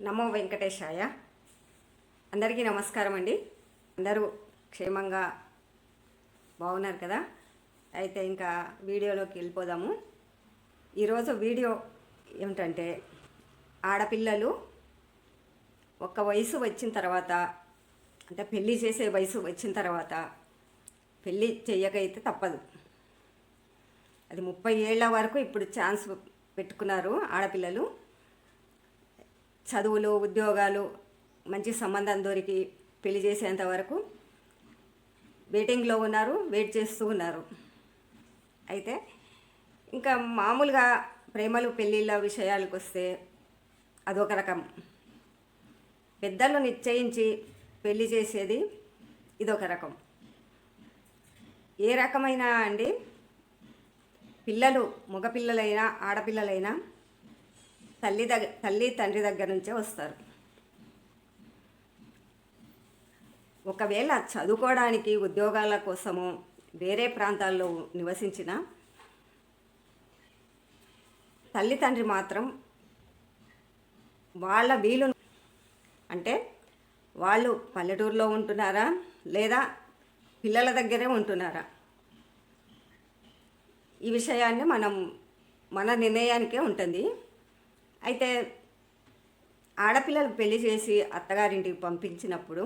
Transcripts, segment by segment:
నమో వెంకటేశాయ. అందరికీ నమస్కారం అండి. అందరూ క్షేమంగా బాగున్నారు కదా? అయితే ఇంకా వీడియోలోకి వెళ్ళిపోదాము. ఈరోజు వీడియో ఏమిటంటే ఆడపిల్లలు ఒక వయసు వచ్చిన తర్వాత అంటే పెళ్ళి చేసే వయసు వచ్చిన తర్వాత పెళ్ళి చెయ్యకైతే తప్పదు. అది ముప్పై ఏళ్ళ వరకు ఇప్పుడు ఛాన్స్ పెట్టుకున్నారు ఆడపిల్లలు. చదువులు ఉద్యోగాలు మంచి సంబంధం దొరికి పెళ్ళి చేసేంత వరకు వెయిటింగ్లో ఉన్నారు వెయిట్ చేస్తూ ఉన్నారు. అయితే ఇంకా మామూలుగా ప్రేమలు పెళ్ళిళ్ళ విషయాలకు వస్తే అదొక రకం. పెద్దలు నిశ్చయించి పెళ్ళి చేసేది ఇదొక రకం. ఏ రకమైన అండి పిల్లలు మగపిల్లలైనా ఆడపిల్లలైనా తల్లి దగ్గర తల్లి తండ్రి దగ్గర నుంచే వస్తారు. ఒకవేళ చదువుకోవడానికి ఉద్యోగాల కోసము వేరే ప్రాంతాల్లో నివసించిన తల్లి తండ్రి మాత్రం వాళ్ళ వీలు అంటే వాళ్ళు పల్లెటూరులో ఉంటున్నారా లేదా పిల్లల దగ్గరే ఉంటున్నారా? ఈ విషయాన్ని మనం మన నిర్ణయానికే ఉంటుంది. అయితే ఆడపిల్లలు పెళ్ళి చేసి అత్తగారింటికి పంపించినప్పుడు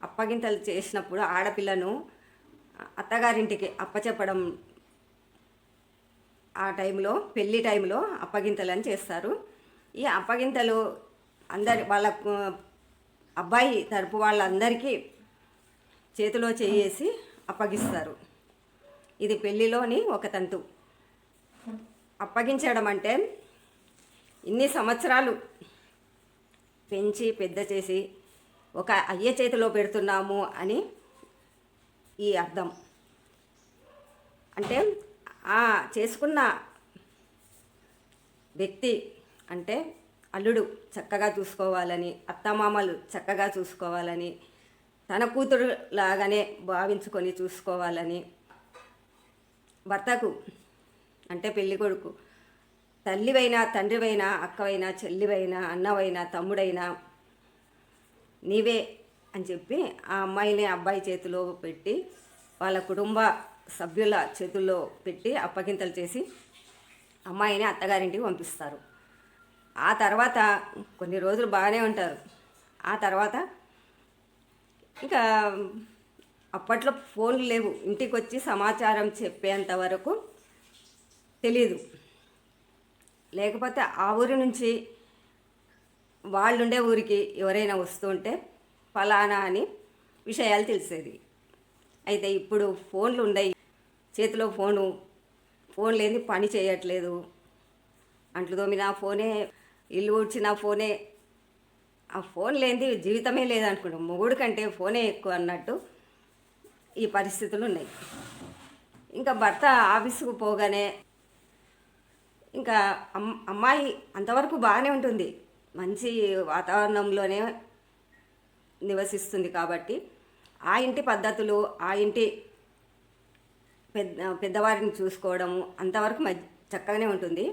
అప్పగింతలు చేసినప్పుడు ఆడపిల్లను అత్తగారింటికి అప్పచెప్పడం ఆ టైంలో పెళ్ళి టైంలో అప్పగింతలు అని చేస్తారు. ఈ అప్పగింతలు అందరి వాళ్ళ అబ్బాయి తరపు వాళ్ళందరికీ చేతిలో చేసి అప్పగిస్తారు. ఇది పెళ్ళిలోని ఒక తంతు. అప్పగించడం అంటే ఇన్ని సంవత్సరాలు పెంచి పెద్ద చేసి ఒక అయ్య చేతిలో పెడుతున్నాము అని ఈ అర్థం. అంటే ఆ చేసుకున్న వ్యక్తి అంటే అల్లుడు చక్కగా చూసుకోవాలని అత్తమామలు చక్కగా చూసుకోవాలని తన కూతురు లాగానే భావించుకొని చూసుకోవాలని భర్తకు అంటే పెళ్ళికొడుకు తల్లివైనా తండ్రివైనా అక్కవైనా చెల్లివైనా అన్నవైనా తమ్ముడైనా నీవే అని చెప్పి ఆ అమ్మాయిని అబ్బాయి చేతిలో పెట్టి వాళ్ళ కుటుంబ సభ్యుల చేతుల్లో పెట్టి అప్పగింతలు చేసి అమ్మాయిని అత్తగారింటికి పంపిస్తారు. ఆ తర్వాత కొన్ని రోజులు బాగానే ఉంటారు. ఆ తర్వాత ఇంకా అప్పట్లో ఫోన్లు లేవు. ఇంటికి వచ్చి సమాచారం చెప్పేంత వరకు తెలీదు. లేకపోతే ఆ ఊరి నుంచి వాళ్ళుండే ఊరికి ఎవరైనా వస్తుంటే ఫలానా అని విషయాలు తెలిసేది. అయితే ఇప్పుడు ఫోన్లు ఉన్నాయి చేతిలో ఫోను ఫోన్ లేని పని చేయట్లేదు. అంట్లు తోమిన ఫోనే ఇల్లు ఊడ్చిన ఫోనే. ఆ ఫోన్ లేనిది జీవితమే లేదనుకుంటాం. మొగుడు కంటే ఫోనే ఎక్కువ అన్నట్టు ఈ పరిస్థితులు ఉన్నాయి. ఇంకా భర్త ఆఫీసుకు పోగానే ఇంకా అమ్ అమ్మాయి అంతవరకు బాగానే ఉంటుంది. మంచి వాతావరణంలోనే నివసిస్తుంది కాబట్టి ఆ ఇంటి పద్ధతులు ఆ ఇంటి పెద్ద పెద్దవారిని చూసుకోవడము అంతవరకు మ చక్కగానే ఉంటుంది.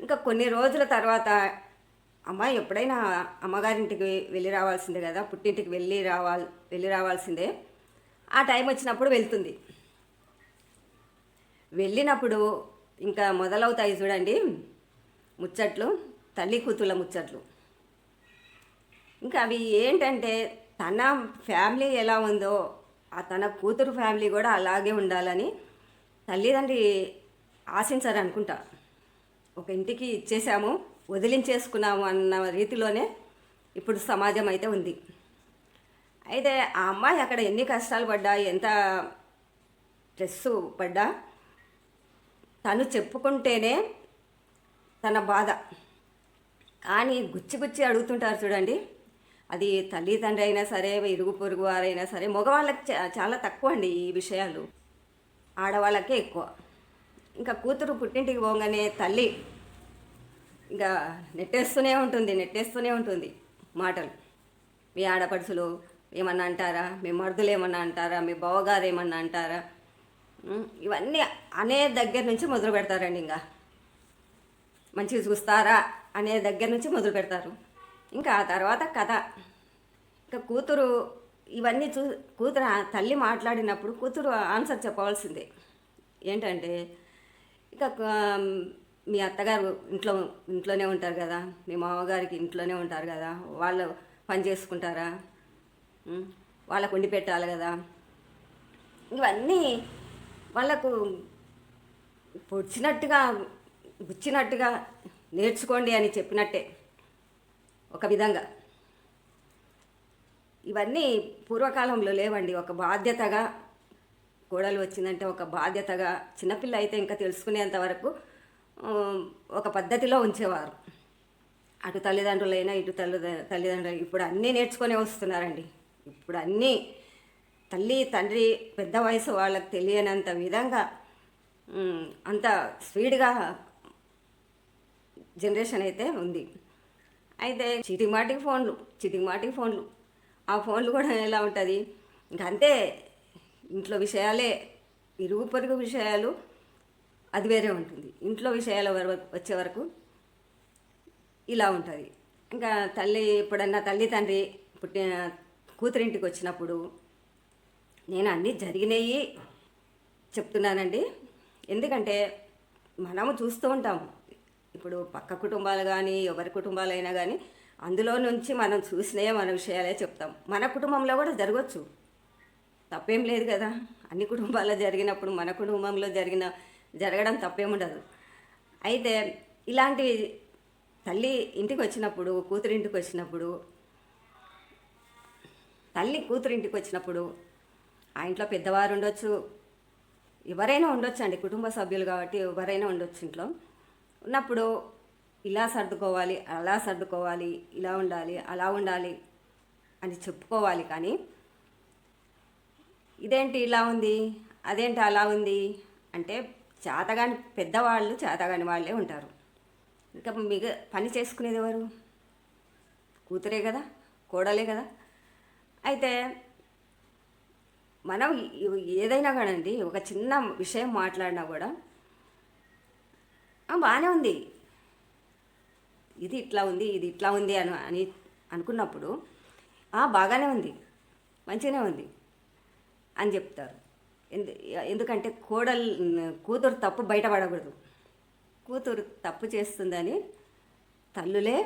ఇంకా కొన్ని రోజుల తర్వాత అమ్మాయి ఎప్పుడైనా అమ్మగారింటికి వెళ్ళి రావాల్సిందే కదా పుట్టింటికి వెళ్ళి రావాలి వెళ్ళి రావాల్సిందే. ఆ టైం వచ్చినప్పుడు వెళ్తుంది. వెళ్ళినప్పుడు ఇంకా మొదలవుతాయి చూడండి ముచ్చట్లు తల్లి కూతుళ్ళ ముచ్చట్లు. ఇంకా అవి ఏంటంటే తన ఫ్యామిలీ ఎలా ఉందో ఆ తన కూతురు ఫ్యామిలీ కూడా అలాగే ఉండాలని తల్లిదండ్రి ఆశించారు అనుకుంటా ఒక ఇంటికి ఇచ్చేసాము వదిలించేసుకున్నాము అన్న రీతిలోనే ఇప్పుడు సమాజం అయితే ఉంది. అయితే ఆ అమ్మాయి అక్కడ ఎన్ని కష్టాలు పడ్డా ఎంత స్ట్రెస్ పడ్డా తను చెప్పుకుంటేనే తన బాధ. కానీ గుచ్చి గుచ్చి అడుగుతుంటారు చూడండి. అది తల్లిదండ్రి అయినా సరే ఇరుగు పొరుగు వారైనా సరే మగవాళ్ళకి చాలా తక్కువ అండి ఈ విషయాలు. ఆడవాళ్ళకే ఎక్కువ. ఇంకా కూతురు పుట్టింటికి పోగానే తల్లి ఇంకా నెట్టేస్తూనే ఉంటుంది నెట్టేస్తూనే ఉంటుంది మాటలు. మీ ఆడపడుచులు ఏమన్నా అంటారా? మీ మరుదులు ఏమన్నా అంటారా? మీ బావగారు ఏమన్నా అంటారా? ఇవన్నీ అనే దగ్గర నుంచి మొదలు పెడతారండి ఇంకా. మంచిగా చూస్తారా? అనే దగ్గర నుంచి మొదలు పెడతారు. ఇంకా ఆ తర్వాత కథ. ఇంకా కూతురు ఇవన్నీ చూ కూతురు ఆ తల్లి మాట్లాడినప్పుడు కూతురు ఆన్సర్ చెప్పవలసిందే. ఏంటంటే ఇక మీ అత్తగారు ఇంట్లో ఇంట్లోనే ఉంటారు కదా. మీ మామగారికి ఇంట్లోనే ఉంటారు కదా. వాళ్ళు పని చేసుకుంటారా? వాళ్ళకు వండి పెట్టాలి కదా. ఇవన్నీ వాళ్ళకు పొడిచినట్టుగా గుచ్చినట్టుగా నేర్చుకోండి అని చెప్పినట్టే ఒక విధంగా. ఇవన్నీ పూర్వకాలంలో లేవండి. ఒక బాధ్యతగా కోడలు వచ్చిందంటే ఒక బాధ్యతగా చిన్నపిల్ల అయితే ఇంకా తెలుసుకునేంత వరకు ఒక పద్ధతిలో ఉంచేవారు. అటు తల్లిదండ్రులైనా ఇటు తల్లి తల్లిదండ్రులు ఇప్పుడు అన్నీ నేర్చుకొని వస్తున్నారండి. ఇప్పుడు అన్నీ తల్లి తండ్రి పెద్ద వయసు వాళ్ళకి తెలియనంత విధంగా అంత స్పీడ్గా జనరేషన్ అయితే ఉంది. అయితే చిటిమాటికి ఫోన్లు చీటికి ఫోన్లు. ఆ ఫోన్లు కూడా ఎలా ఉంటుంది? ఇంక అంతే ఇంట్లో విషయాలే ఇరుగు పొరుగు విషయాలు అది వేరే ఉంటుంది. ఇంట్లో విషయాల వరకు వచ్చే వరకు ఇలా ఉంటుంది. ఇంకా తల్లి ఎప్పుడన్నా తల్లి తండ్రి పుట్టిన కూతురింటికి వచ్చినప్పుడు నేను అన్నీ జరిగినాయి చెప్తున్నానండి. ఎందుకంటే మనము చూస్తూ ఉంటాం. ఇప్పుడు పక్క కుటుంబాలు కానీ ఎవరి కుటుంబాలైనా కానీ అందులో నుంచి మనం చూసినయే మన విషయాలే చెప్తాం. మన కుటుంబంలో కూడా జరగవచ్చు తప్పేం లేదు కదా. అన్ని కుటుంబాల్లో జరిగినప్పుడు మన కుటుంబంలో జరిగిన జరగడం తప్పేముండదు అయితే ఇలాంటివి తల్లి ఇంటికి వచ్చినప్పుడు కూతురింటికి వచ్చినప్పుడు తల్లి కూతురింటికి వచ్చినప్పుడు ఆ ఇంట్లో పెద్దవారు ఉండొచ్చు. ఎవరైనా ఉండొచ్చు అండి కుటుంబ సభ్యులు కాబట్టి ఎవరైనా ఉండొచ్చు ఇంట్లో. ఉన్నప్పుడు ఇలా సర్దుకోవాలి అలా సర్దుకోవాలి ఇలా ఉండాలి అలా ఉండాలి అని చెప్పుకోవాలి కానీ ఇదేంటి ఇలా ఉంది? అదేంటి అలా ఉంది? అంటే చేతగాని పెద్దవాళ్ళు చేతగాని వాళ్ళే ఉంటారు. ఇంకా మిగ పని చేసుకునేది ఎవరు? కూతురే కదా కోడలే కదా. అయితే మనం ఏదైనా కానండి ఒక చిన్న విషయం మాట్లాడినా కూడా బాగానే ఉంది. ఇది ఇట్లా ఉంది ఇది ఇట్లా ఉంది అని అని అనుకున్నప్పుడు బాగానే ఉంది. మంచిగానే ఉంది అని చెప్తారు. ఎందు ఎందుకంటే కోడలు కూతురు తప్పు బయటపడకూడదు. కూతురు తప్పు చేస్తుందని తల్లులే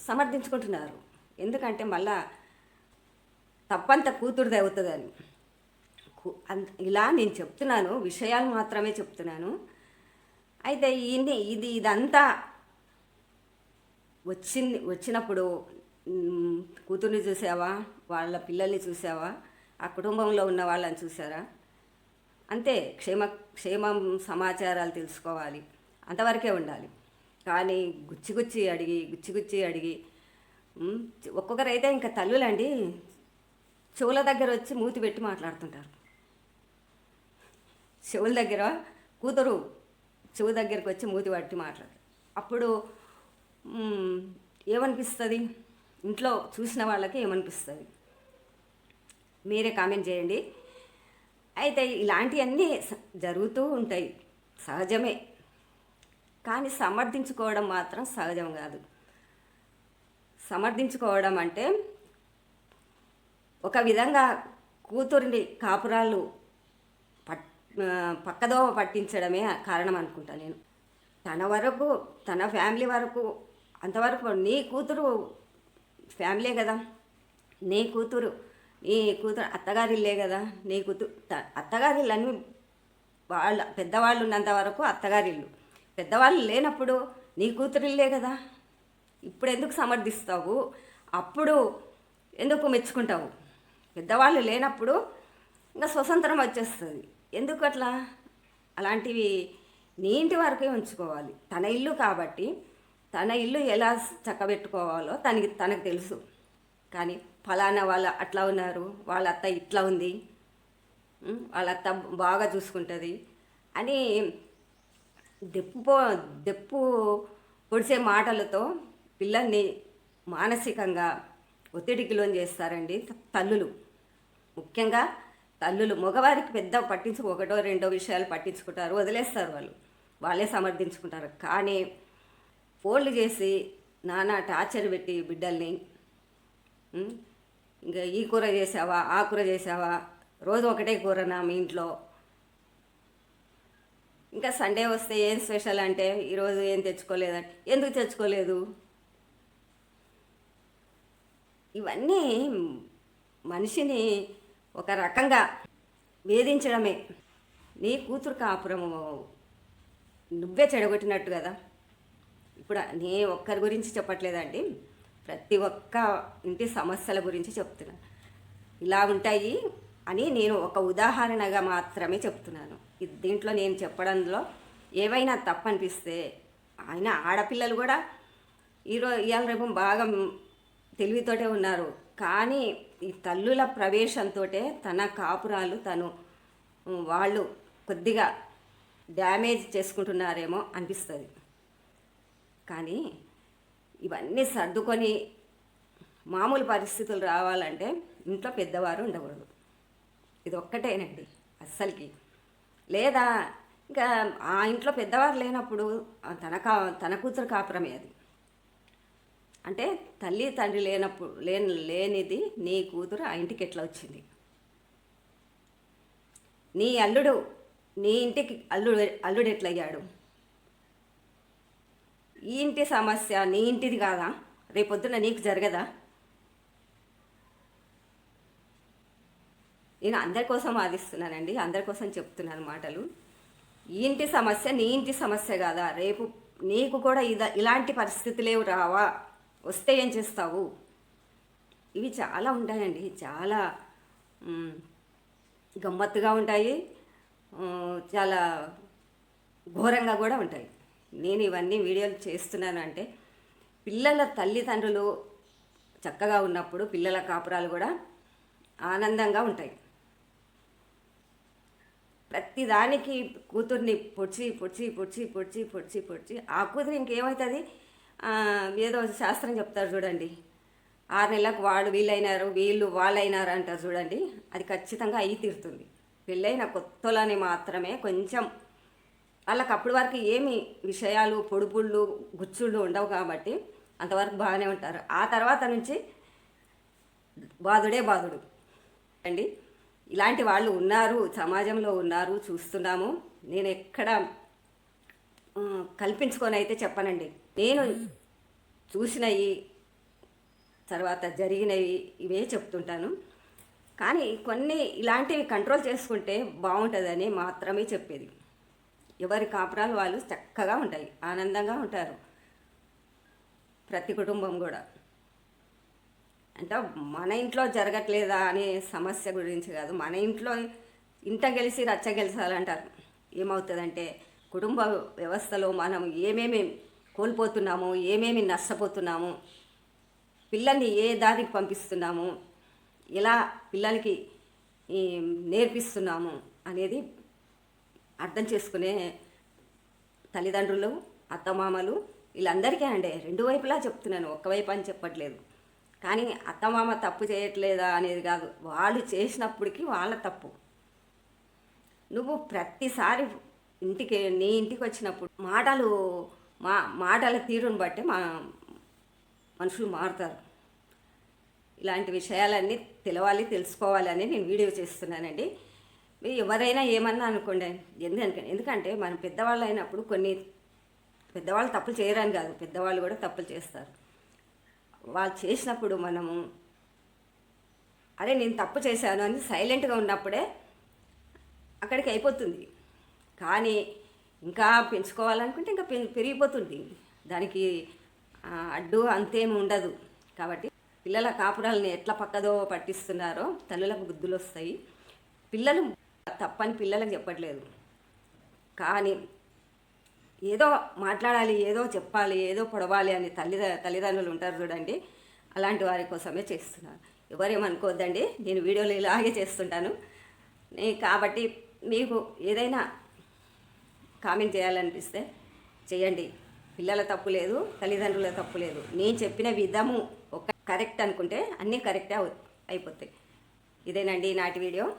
సమర్థించుకుంటున్నారు. ఎందుకంటే మళ్ళా తప్పంత కూతురుది అవుతుందని. ఇలా నేను చెప్తున్నాను విషయాలు మాత్రమే చెప్తున్నాను. అయితే ఇది ఇది ఇదంతా వచ్చింది వచ్చినప్పుడు కూతుర్ని చూసావా? వాళ్ళ పిల్లల్ని చూసావా? ఆ కుటుంబంలో ఉన్న వాళ్ళని చూసారా? అంతే క్షేమ క్షేమం సమాచారాలు తెలుసుకోవాలి. అంతవరకే ఉండాలి. కానీ గుచ్చి గుచ్చి అడిగి గుచ్చి గుచ్చి అడిగి ఒక్కొక్కరైతే ఇంకా తల్లులండి చెవుల దగ్గర వచ్చి మూతి పెట్టి మాట్లాడుతుంటారు. చెవుల దగ్గర కూతురు చెవు దగ్గరికి వచ్చి మూతి పట్టి మాట్లాడు అప్పుడు ఏమనిపిస్తుంది? ఇంట్లో చూసిన వాళ్ళకి ఏమనిపిస్తుంది? మీరే కామెంట్ చేయండి. అయితే ఇలాంటివన్నీ జరుగుతూ ఉంటాయి. సహజమే. కానీ సమర్థించుకోవడం మాత్రం సహజం కాదు. సమర్థించుకోవడం అంటే ఒక విధంగా కూతురిని కాపురాలు పట్ పక్కదోవ పట్టించడమే కారణం అనుకుంటా నేను. తన వరకు తన ఫ్యామిలీ వరకు అంతవరకు నీ కూతురు ఫ్యామిలీ కదా. నీ కూతురు నీ కూతురు అత్తగారిల్లే కదా. నీ కూతురు త- అత్తగారిల్లు అన్ని వాళ్ళ పెద్దవాళ్ళు ఉన్నంత వరకు అత్తగారిల్లు పెద్దవాళ్ళు లేనప్పుడు నీ కూతురిల్లే కదా. ఇప్పుడు ఎందుకు సమర్థిస్తావు? అప్పుడు ఎందుకు మెచ్చుకుంటావు? పెద్దవాళ్ళు లేనప్పుడు ఇంకా స్వతంత్రం వచ్చేస్తుంది. ఎందుకు అట్లా? అలాంటివి నీ ఇంటి వరకే ఉంచుకోవాలి. తన ఇల్లు కాబట్టి తన ఇల్లు ఎలా చక్కబెట్టుకోవాలో తనకి తనకు తెలుసు. కానీ ఫలానా వాళ్ళ అట్లా ఉన్నారు వాళ్ళ అత్త ఇట్లా ఉంది వాళ్ళత్త వాళ్ళ అత్త బాగా చూసుకుంటుంది అని దెప్పు దెప్పు పొడిచే మాటలతో పిల్లల్ని మానసికంగా ఒత్తిడికి లోన్ చేస్తారండి తల్లులు. ముఖ్యంగా తల్లులు మగవారికి పెద్ద పట్టించు ఒకటో రెండో విషయాలు పట్టించుకుంటారు వదిలేస్తారు వాళ్ళు. వాళ్ళే సమర్థించుకుంటారు. కానీ ఫోన్లు చేసి నానా టార్చర్ పెట్టి బిడ్డల్ని ఇంకా ఈ కూర చేసావా ఆ కూర చేసావా రోజు ఒకటే కూరనా మీ ఇంట్లో? ఇంకా సండే వస్తే ఏం స్పెషల్ అంటే ఈరోజు ఏం తెచ్చుకోలేదంటే ఎందుకు తెచ్చుకోలేదు? ఇవన్నీ మనిషిని ఒక రకంగా వేధించడమే. నీ కూతురు కాపురము నువ్వే చెడగొట్టినట్టు కదా. ఇప్పుడు నే ఒక్కరి గురించి చెప్పట్లేదండి. ప్రతి ఒక్క ఇంటి సమస్యల గురించి చెప్తున్నా. ఇలా ఉంటాయి అని నేను ఒక ఉదాహరణగా మాత్రమే చెప్తున్నాను. దీంట్లో నేను చెప్పడంలో ఏవైనా తప్పనిపిస్తే ఆయన ఆడపిల్లలు కూడా ఈరోజు ఇవాళ రేపు బాగా తెలివితోటే ఉన్నారు. కానీ ఈ తల్లుల ప్రవేశంతో తన కాపురాలు తను వాళ్ళు కొద్దిగా డ్యామేజ్ చేసుకుంటున్నారేమో అనిపిస్తుంది. కానీ ఇవన్నీ సర్దుకొని మామూలు పరిస్థితులు రావాలంటే ఇంట్లో పెద్దవారు ఉండకూడదు. ఇది ఒక్కటేనండి అస్సలకి. లేదా ఇంకా ఆ ఇంట్లో పెద్దవారు లేనప్పుడు తన కా తన కూతురు కాపురమే అది. అంటే తల్లి తండ్రి లేనప్పుడు లేని లేనిది నీ కూతురు ఆ ఇంటికి ఎట్లా వచ్చింది? నీ అల్లుడు నీ ఇంటికి అల్లుడు అల్లుడు ఎట్లయ్యాడు? ఈ ఇంటి సమస్య నీ ఇంటిది కాదా? రేపొద్దున నీకు జరగదా? నేను అందరి కోసం వాదిస్తున్నానండి అందరి కోసం చెప్తున్నాను మాటలు. ఈ ఇంటి సమస్య నీ ఇంటి సమస్య కాదా? రేపు నీకు కూడా ఇద ఇలాంటి పరిస్థితులే రావా? వస్తే ఏం చేస్తావు? ఇవి చాలా ఉంటాయండి. చాలా గమ్మత్తుగా ఉంటాయి. చాలా ఘోరంగా కూడా ఉంటాయి. నేను ఇవన్నీ వీడియోలు చేస్తున్నాను అంటే పిల్లల తల్లిదండ్రులు చక్కగా ఉన్నప్పుడు పిల్లల కాపురాలు కూడా ఆనందంగా ఉంటాయి. ప్రతిదానికి కూతుర్ని పొడిచి పొడిచి పొడిచి పొడిచి పొడిచి పొడిచి ఆ కూతురు ఇంకేమవుతుంది ఏదో శాస్త్రం చెప్తారు చూడండి. ఆరు నెలలకు వాడు వీళ్ళైనారు వీళ్ళు వాళ్ళైనారు అంటారు చూడండి. అది ఖచ్చితంగా అయి తీరుతుంది. పెళ్ళైన కొత్తలని మాత్రమే కొంచెం వాళ్ళకి అప్పటి వరకు ఏమి విషయాలు పొడుపుళ్ళు గుచ్చుళ్ళు ఉండవు కాబట్టి అంతవరకు బాగానే ఉంటారు. ఆ తర్వాత నుంచి బాధుడే బాధుడు. అండి ఇలాంటి వాళ్ళు ఉన్నారు సమాజంలో ఉన్నారు చూస్తున్నాము. నేను ఎక్కడ కల్పించుకొని అయితే చెప్పనండి. నేను చూసినవి తర్వాత జరిగినవి ఇవే చెప్తుంటాను. కానీ కొన్ని ఇలాంటివి కంట్రోల్ చేసుకుంటే బాగుంటుందని మాత్రమే చెప్పేది. ఎవరి కాపురాలు వాళ్ళు చక్కగా ఉంటాయి ఆనందంగా ఉంటారు. ప్రతి కుటుంబం కూడా. అంటే మన ఇంట్లో జరగట్లేదా అనే సమస్య గురించి కాదు మన ఇంట్లో ఇంట గెలిచి రచ్చ గెలిచాలంటారు. ఏమవుతుందంటే కుటుంబ వ్యవస్థలో మనం ఏమేమి కోల్పోతున్నాము ఏమేమి నష్టపోతున్నాము పిల్లల్ని ఏ దారికి పంపిస్తున్నాము ఎలా పిల్లలకి నేర్పిస్తున్నాము అనేది అర్థం చేసుకునే తల్లిదండ్రులు అత్తమామలు వీళ్ళందరికీ అండి రెండు వైపులా చెప్తున్నాను ఒక్కవైపు అని చెప్పట్లేదు. కానీ అత్తమామ తప్పు చేయట్లేదా అనేది కాదు వాళ్ళు చేసినప్పటికీ వాళ్ళ తప్పు. నువ్వు ప్రతిసారి ఇంటికి నీ ఇంటికి వచ్చినప్పుడు మాటలు మా మాటల తీరుని బట్టి మా మనుషులు మారుతారు. ఇలాంటి విషయాలన్నీ తెలవాలి తెలుసుకోవాలి అని నేను వీడియో చేస్తున్నానండి. ఎవరైనా ఏమన్నా అనుకోండి ఎందుకంటే ఎందుకంటే మనం పెద్దవాళ్ళు అయినప్పుడు కొన్ని పెద్దవాళ్ళు తప్పులు చేయరని కాదు పెద్దవాళ్ళు కూడా తప్పులు చేస్తారు. వాళ్ళు చేసినప్పుడు మనము అరే నేను తప్పు చేశాను అని సైలెంట్గా ఉన్నప్పుడే అక్కడికి అయిపోతుంది. కానీ ఇంకా పెంచుకోవాలనుకుంటే ఇంకా పె- పెరిగిపోతుంది. దానికి అడ్డు అంతేమి ఉండదు. కాబట్టి పిల్లల కాపురాలని ఎట్లా పక్కదో పట్టిస్తున్నారో తల్లులకు బుద్ధులు వస్తాయి పిల్లలు తప్పని పిల్లలకు చెప్పట్లేదు. కానీ ఏదో మాట్లాడాలి ఏదో చెప్పాలి ఏదో పొడవాలి అని తల్లి తల్లిదండ్రులు ఉంటారు చూడండి. అలాంటి వారి కోసమే చేస్తున్నాను ఎవరేమనుకోవద్దండి నేను వీడియోలు ఇలాగే చేస్తుంటాను. కాబట్టి మీకు ఏదైనా కామెంట్ చేయాలనిపిస్తే చేయండి. పిల్లల తప్పు లేదు తల్లిదండ్రుల తప్పు లేదు. నేను చెప్పిన విధము ఒక కరెక్ట్ అనుకుంటే అన్నీ కరెక్టే అయిపోతాయి. ఇదేనండి నాటి వీడియో.